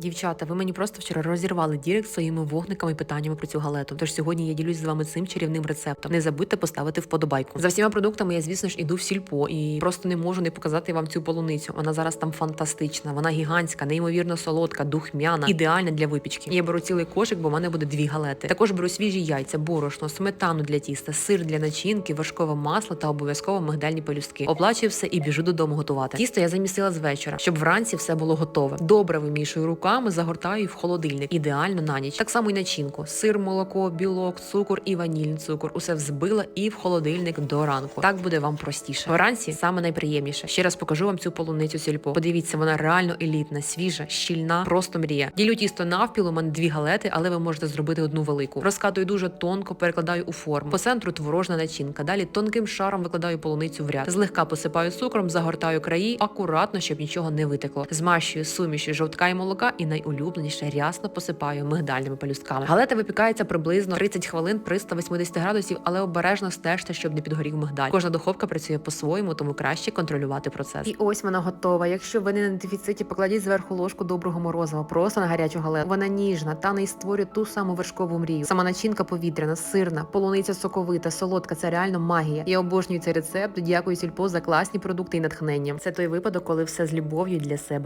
Дівчата, ви мені просто вчора розірвали дірект своїми вогниками і питаннями про цю галету. Тож сьогодні я ділюсь з вами цим чарівним рецептом. Не забудьте поставити вподобайку. За всіма продуктами я, звісно ж, іду в сільпо і просто не можу не показати вам цю полуницю. Вона зараз там фантастична, вона гігантська, неймовірно солодка, духмяна, ідеальна для випічки. Я беру цілий кошик, бо в мене буде дві галети. Також беру свіжі яйця, борошно, сметану для тіста, сир для начинки, вершкове масло та обов'язково мигдальні пелюстки. Оплачую все і біжу додому готувати. Тісто я замісила з вечора, щоб вранці все було готове. Добре вимішую руками, загортаю в холодильник. Ідеально на ніч. Так само і начинку: сир, молоко, білок, цукор і ванільний цукор. Усе взбила і в холодильник до ранку. Так буде вам простіше. Вранці саме найприємніше. Ще раз покажу вам цю полуницю сільпо. Подивіться, вона реально елітна, свіжа, щільна, просто мрія. Ділю тісто навпіл, у мене дві галети, але ви можете зробити одну велику. Розкатую дуже тонко, перекладаю у форму. По центру творожна начинка. Далі тонким шаром викладаю полуницю в ряд. Злегка посипаю цукром, загортаю краї, акуратно, щоб нічого не витекло. Змащую сумішю жовтка і молока, і найулюбленіше рясно посипаю мигдальними пелюстками. Галета випікається приблизно 30 хвилин при 180 градусів, але обережно стежте, щоб не підгорів мигдаль. Кожна духовка працює по-своєму, тому краще контролювати процес. І ось вона готова. Якщо ви не на дефіциті, покладіть зверху ложку доброго морозива, просто на гарячу галету. Вона ніжна, тане і створює ту саму вершкову мрію. Сама начинка повітряна, сирна, полуниця соковита, солодка. Це реально магія. Я обожнюю цей рецепт. Дякую сільпо за класні продукти і натхнення. Це той випадок, коли все з любов'ю для себе.